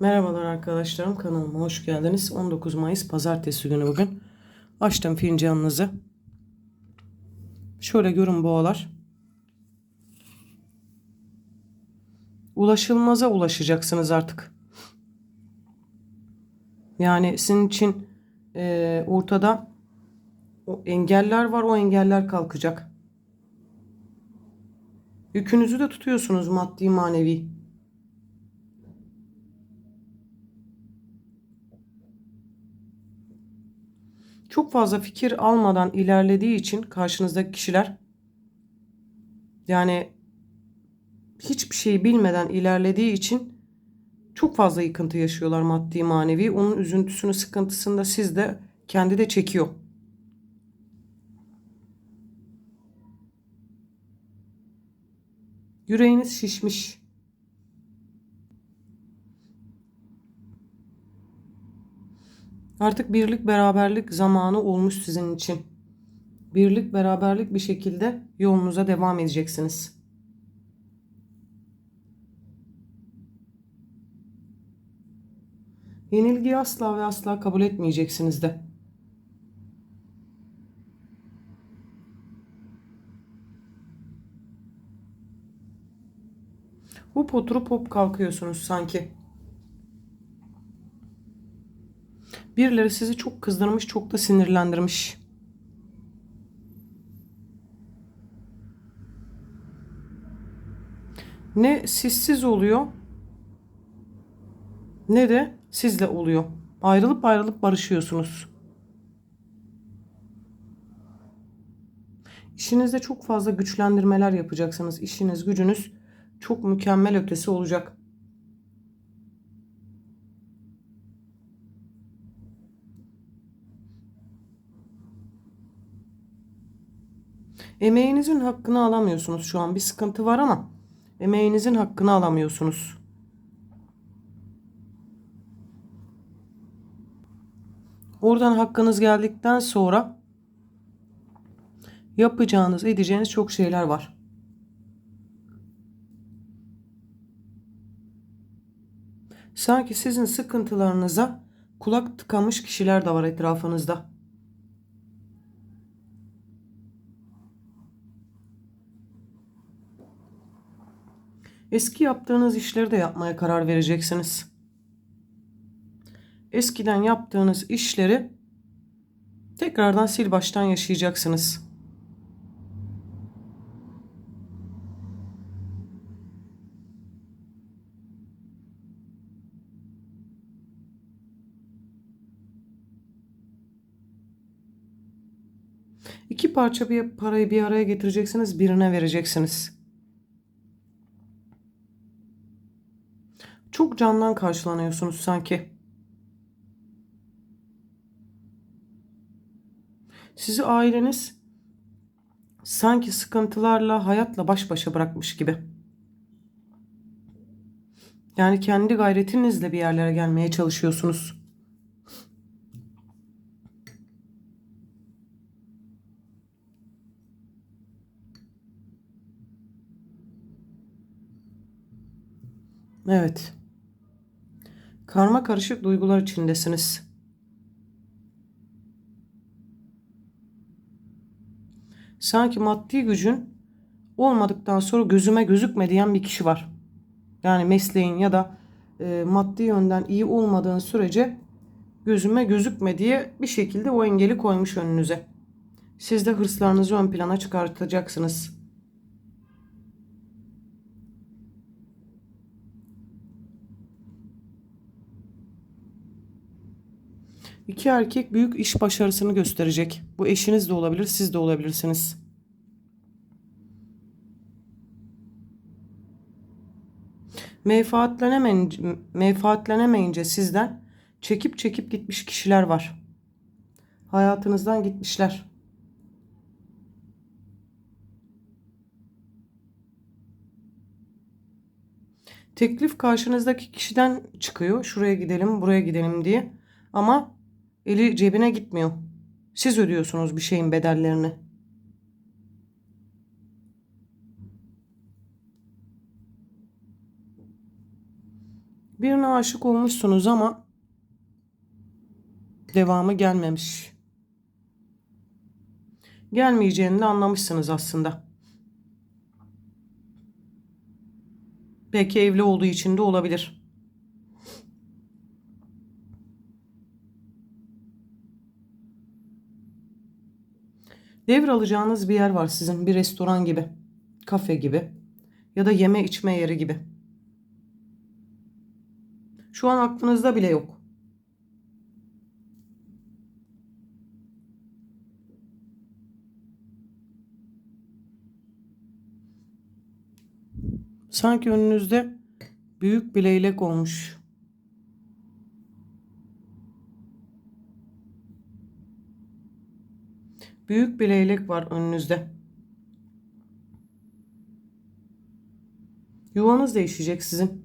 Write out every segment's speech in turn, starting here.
Merhabalar arkadaşlarım kanalıma hoş geldiniz. 19 Mayıs pazartesi günü bugün. Açtım fincanınızı. Şöyle görün boğalar. Ulaşılmaza ulaşacaksınız artık. Yani sizin için eee, ortada o engeller var o engeller kalkacak. Yükünüzü de tutuyorsunuz maddi manevi. Çok fazla fikir almadan ilerlediği için karşınızdaki kişiler yani hiçbir şeyi bilmeden ilerlediği için çok fazla yıkıntı yaşıyorlar maddi manevi. Onun üzüntüsünü sıkıntısını da siz de kendi de çekiyor. Yüreğiniz şişmiş. Artık birlik beraberlik zamanı olmuş sizin için. Birlik beraberlik bir şekilde yolunuza devam edeceksiniz. Yenilgiyi asla ve asla kabul etmeyeceksiniz de. Hop oturup hop kalkıyorsunuz sanki. Birileri sizi çok kızdırmış, çok da sinirlendirmiş. Ne sizsiz oluyor ne de sizle oluyor. Ayrılıp ayrılıp barışıyorsunuz. İşinizde çok fazla güçlendirmeler yapacaksınız. İşiniz, gücünüz çok mükemmel ötesi olacak. Emeğinizin hakkını alamıyorsunuz şu an. Bir sıkıntı var ama emeğinizin hakkını alamıyorsunuz. Oradan hakkınız geldikten sonra yapacağınız, edeceğiniz çok şeyler var. Sanki sizin sıkıntılarınıza kulak tıkamış kişiler de var etrafınızda. Eski yaptığınız işleri de yapmaya karar vereceksiniz. Eskiden yaptığınız işleri tekrardan sil baştan yaşayacaksınız. İki parça bir parayı bir araya getireceksiniz, birine vereceksiniz. Candan karşılanıyorsunuz sanki. Sizi aileniz sanki sıkıntılarla, hayatla baş başa bırakmış gibi. Yani kendi gayretinizle bir yerlere gelmeye çalışıyorsunuz. Evet. Karma karışık duygular içindesiniz. Sanki maddi gücün olmadıktan sonra gözüme gözükme diyen bir kişi var. Yani mesleğin ya da e, maddi yönden iyi olmadığın sürece gözüme gözükme diye bir şekilde o engeli koymuş önünüze. Siz de hırslarınızı ön plana çıkartacaksınız. İki erkek büyük iş başarısını gösterecek. Bu eşiniz de olabilir, siz de olabilirsiniz. Menfaatlenemeyince, menfaatlenemeyince sizden çekip çekip gitmiş kişiler var. Hayatınızdan gitmişler. Teklif karşınızdaki kişiden çıkıyor. Şuraya gidelim, buraya gidelim diye. Ama eli cebine gitmiyor. Siz ödüyorsunuz bir şeyin bedellerini. Birine aşık olmuşsunuz ama devamı gelmemiş. Gelmeyeceğini de anlamışsınız aslında. Belki evli olduğu için de olabilir. Devralacağınız bir yer var sizin. Bir restoran gibi, kafe gibi ya da yeme içme yeri gibi. Şu an aklınızda bile yok. Sanki önünüzde büyük bir leylek olmuş. Büyük bir leylek var önünüzde. Yuvanız değişecek sizin.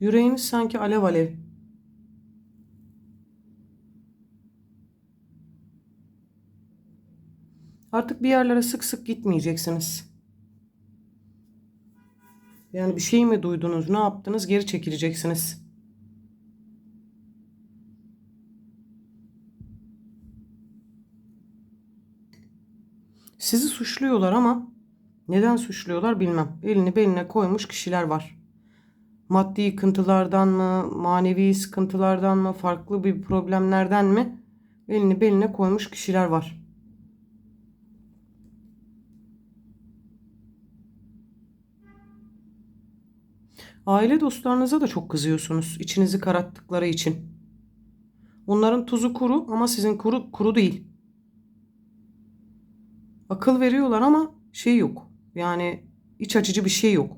Yüreğiniz sanki alev alev. Artık bir yerlere sık sık gitmeyeceksiniz. Yani bir şey mi duydunuz, ne yaptınız, geri çekileceksiniz. Sizi suçluyorlar ama neden suçluyorlar bilmem. Elini beline koymuş kişiler var. Maddi yıkıntılardan mı, manevi sıkıntılardan mı, farklı bir problemlerden mi elini beline koymuş kişiler var. Aile dostlarınıza da çok kızıyorsunuz içinizi kararttıkları için. Onların tuzu kuru ama sizin kuru kuru değil. Akıl veriyorlar ama şey yok. Yani iç açıcı bir şey yok.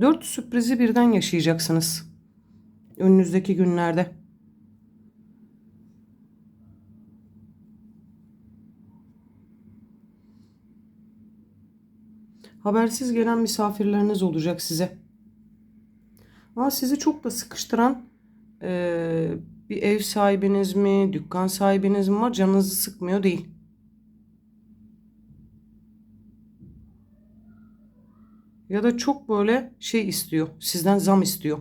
Dört sürprizi birden yaşayacaksınız. Önünüzdeki günlerde. Habersiz gelen misafirleriniz olacak size. Ama sizi çok da sıkıştıran eee, bir ev sahibiniz mi, dükkan sahibiniz mi var? Canınızı sıkmıyor değil. Ya da çok böyle şey istiyor. Sizden zam istiyor.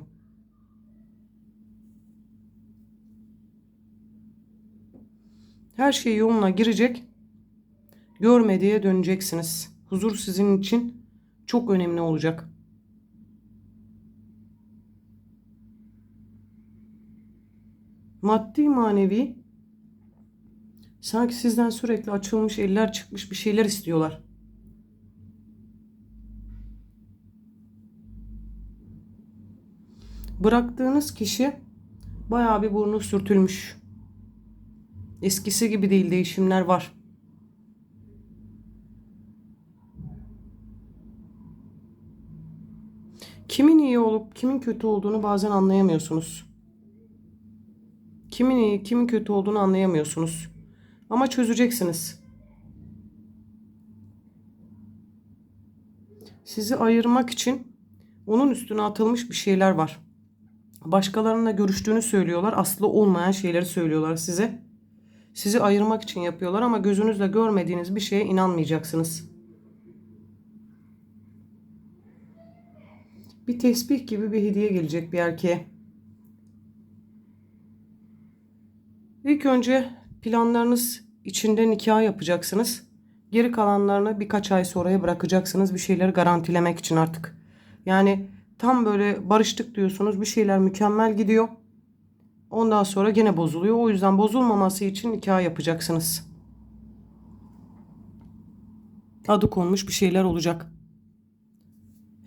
Her şey yoluna girecek. Görmediğe döneceksiniz. Huzur sizin için çok önemli olacak. Maddi manevi sanki sizden sürekli açılmış eller çıkmış bir şeyler istiyorlar. Bıraktığınız kişi bayağı bir burnu sürtülmüş. Eskisi gibi değil değişimler var. Kimin iyi olup kimin kötü olduğunu bazen anlayamıyorsunuz. Kimin iyi, kimin kötü olduğunu anlayamıyorsunuz. Ama çözeceksiniz. Sizi ayırmak için onun üstüne atılmış bir şeyler var. Başkalarınla görüştüğünü söylüyorlar. Aslı olmayan şeyleri söylüyorlar size. Sizi ayırmak için yapıyorlar ama gözünüzle görmediğiniz bir şeye inanmayacaksınız. Bir tesbih gibi bir hediye gelecek bir erkeğe. İlk önce planlarınız içinde nikah yapacaksınız. Geri kalanlarını birkaç ay sonraya bırakacaksınız bir şeyleri garantilemek için artık. Yani tam böyle barıştık diyorsunuz bir şeyler mükemmel gidiyor. Ondan sonra gene bozuluyor. O yüzden bozulmaması için nikah yapacaksınız. Adı konmuş bir şeyler olacak.